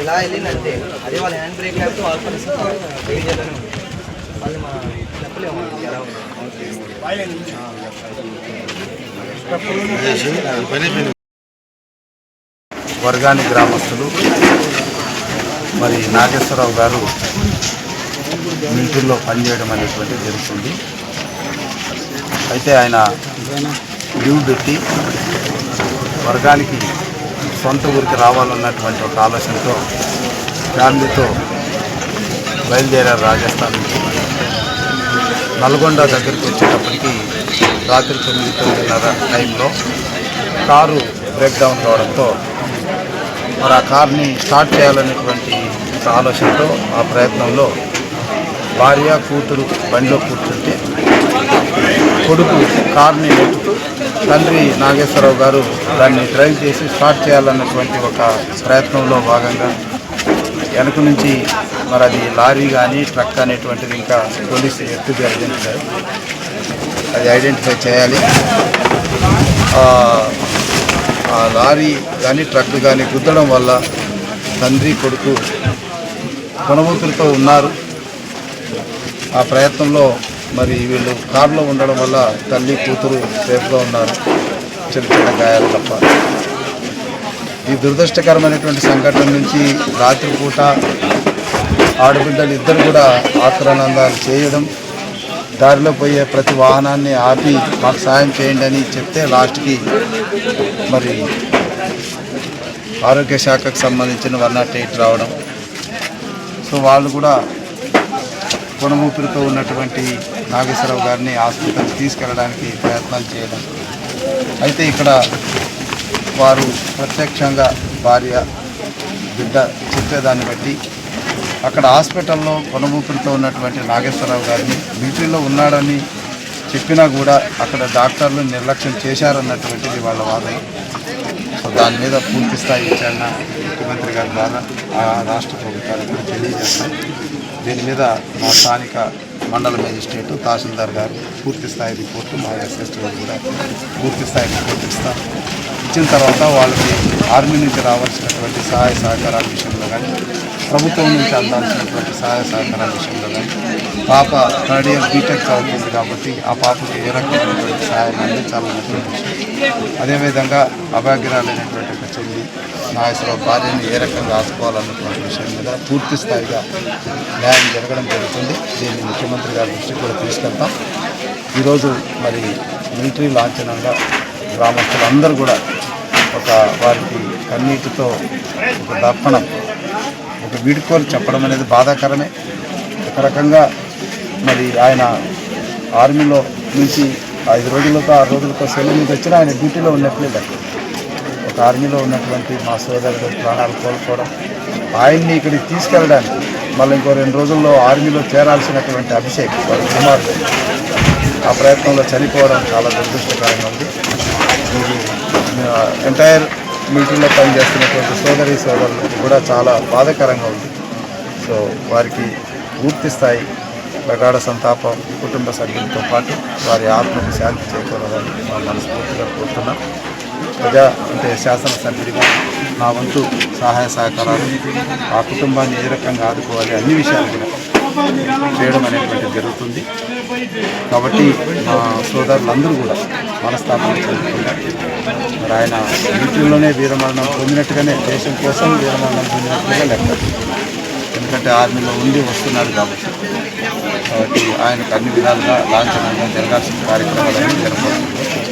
ఇలా వెళ్ళిందంటే అదే వాళ్ళ హ్యాండ్ బ్రేక్ లేకపోతే వాళ్ళ పరిస్థితి ఏం చేయలేను వాళ్ళు మా చెప్పలేము ఎలా ఉంది వర్గాని గ్రామస్తులు మరి నాగేశ్వరరావు గారు మిలిటరీలో పనిచేయడం అనేటువంటిది జరుగుతుంది. అయితే ఆయన లీవ్ పెట్టి వర్గానికి సొంత ఊరికి రావాలన్నటువంటి ఒక ఆలోచనతో ఫ్యామిలీతో బయలుదేరారు రాజస్థాన్. నుంచి నల్గొండ దగ్గరికి వచ్చేటప్పటికి రాత్రి తొమ్మిది తొమ్మిదిన్నర టైంలో కారు బ్రేక్ డౌన్ కావడంతో మరి ఆ కార్ని స్టార్ట్ చేయాలనేటువంటి ఆలోచనతో ఆ ప్రయత్నంలో భార్య కూతురు బండిలో కూర్చుంటే కొడుకు కార్ని నెట్టుతూ తండ్రి నాగేశ్వరరావు గారు దాన్ని డ్రైవ్ చేసి స్టార్ట్ చేయాలన్నటువంటి ఒక ప్రయత్నంలో భాగంగా వెనక నుంచి మరి అది లారీ కానీ ట్రక్ అనేటువంటిది ఇంకా పోలీసు ఎత్తుగా ఐడెంటిఫై అది ఐడెంటిఫై చేయాలి. ఆ, లారీ కానీ ట్రక్ కానీ గుద్దడం వల్ల తండ్రి కొడుకు కొనమూతులతో ఉన్నారు. ఆ ప్రయత్నంలో మరి వీళ్ళు కారులో ఉండడం వల్ల తల్లి కూతురు సేఫ్గా ఉన్నారు. చిన్న చిన్న గాయాలు తప్ప. ఈ దురదృష్టకరమైనటువంటి సంఘటన నుంచి రాత్రిపూట ఆడబిడ్డలు ఇద్దరు కూడా ఆక్రానందాలు చేయడం దారిలో పోయే ప్రతి వాహనాన్ని ఆపి మాకు సాయం చేయండి అని చెప్తే లాస్ట్కి మరి ఆరోగ్య శాఖకు సంబంధించిన వన్ నాట్ ఎయిట్ రావడం. సో వాళ్ళు కూడా కొనమూపిరితో ఉన్నటువంటి నాగేశ్వరరావు గారిని ఆసుపత్రికి తీసుకెళ్ళడానికి ప్రయత్నాలు చేయడం. అయితే ఇక్కడ వారు ప్రత్యక్షంగా భార్య బిడ్డ చెప్పేదాన్ని బట్టి అక్కడ హాస్పిటల్లో కొనమూపిరితో ఉన్నటువంటి నాగేశ్వరరావు గారిని డ్యూటీలో ఉన్నాడని చెప్పినా కూడా అక్కడ డాక్టర్లు నిర్లక్ష్యం చేశారన్నటువంటిది వాళ్ళ వాదన. సో దాని మీద పూర్తి స్థాయి విచారణ ముఖ్యమంత్రి గారి ద్వారా ఆ రాష్ట్ర ప్రభుత్వానికి తెలియజేస్తాం. దీని మీద మా స్థానిక మండల మేజిస్ట్రేట్ తహసీల్దార్ గారు పూర్తి స్థాయి రిపోర్టు మా ఎస్ఎస్టీ గారు కూడా పూర్తి స్థాయి రిపోర్ట్ ఇస్తారు. వచ్చిన తర్వాత వాళ్ళకి ఆర్మీ నుంచి రావాల్సినటువంటి సహాయ సహకారాల విషయంలో కానీ ప్రభుత్వం నుంచి అందాల్సినటువంటి సహాయ సహకారాల విషయంలో కానీ పాప థర్డ్ ఇయర్ బీటెక్ చదువుతుంది కాబట్టి ఆ పాపకి ఏ రకమైనటువంటి సహాయం అందించాలన్నటువంటి విషయం. అదేవిధంగా అభాగ్యరాలైనటువంటి ఒక చెల్లి నాగేశ్వరరావు భార్యని ఏ రకంగా ఆసుకోవాలన్నటువంటి విషయం మీద పూర్తి స్థాయిగా న్యాయం జరగడం జరుగుతుంది. దీన్ని ముఖ్యమంత్రి గారి దృష్టికి కూడా తీసుకెళ్తాం. ఈరోజు మరి మిలిటరీ లాంఛనంగా గ్రామస్తులందరూ కూడా ఒక వారికి కన్నీటితో ఒక దర్పణం ఒక వీడుకోలు చెప్పడం అనేది బాధాకరమే. ఒక రకంగా మరి ఆయన ఆర్మీలో నుంచి ఐదు రోజులతో ఆరు రోజులతో సెలవు మీద వచ్చినా ఆయన డ్యూటీలో ఉన్నట్లే లెక్క. ఒక ఆర్మీలో ఉన్నటువంటి మా సోదరుడు ప్రాణాలు కోల్పోవడం ఆయన్ని ఇక్కడికి తీసుకెళ్ళడానికి మళ్ళీ ఇంకో రెండు రోజుల్లో ఆర్మీలో చేరాల్సినటువంటి అభిషేక్ వాళ్ళ కుమారుడు. ఆ ప్రయత్నంలో చనిపోవడం చాలా దురదృష్టకరంగా ఉంది. ఎంటైర్ మీటింగ్లో పనిచేస్తున్నటువంటి సోదరి సోదరులకు కూడా చాలా బాధాకరంగా ఉంది. సో వారికి పూర్తి స్థాయి ప్రగాఢ సంతాపం కుటుంబ సభ్యులతో పాటు వారి ఆత్మకు శాంతి చేకూరాలని మా మనస్ఫూర్తిగా కోరుతున్నాం. ప్రజా అంటే శాసనసభ్యుడిగా నా వంతు సహాయ సహకారాలు ఆ కుటుంబాన్ని ఏ రకంగా ఆదుకోవాలి అన్ని విషయాలు కూడా చేయడం అనేటువంటిది జరుగుతుంది. కాబట్టి మా సోదరులందరూ కూడా మనస్థాపన చెందుతున్నారు. మరి ఆయన వీటిల్లోనే వీరమరణం పొందినట్టుగానే దేశం కోసం వీరమరణం పొందినట్టుగా లెక్క. ఎందుకంటే ఆర్మీలో ఉండి వస్తున్నారు కాబట్టి. కాబట్టి ఆయనకు అన్ని విధాలుగా లాంఛనంగా జరగాల్సిన కార్యక్రమాలన్నీ జరగబోతుంది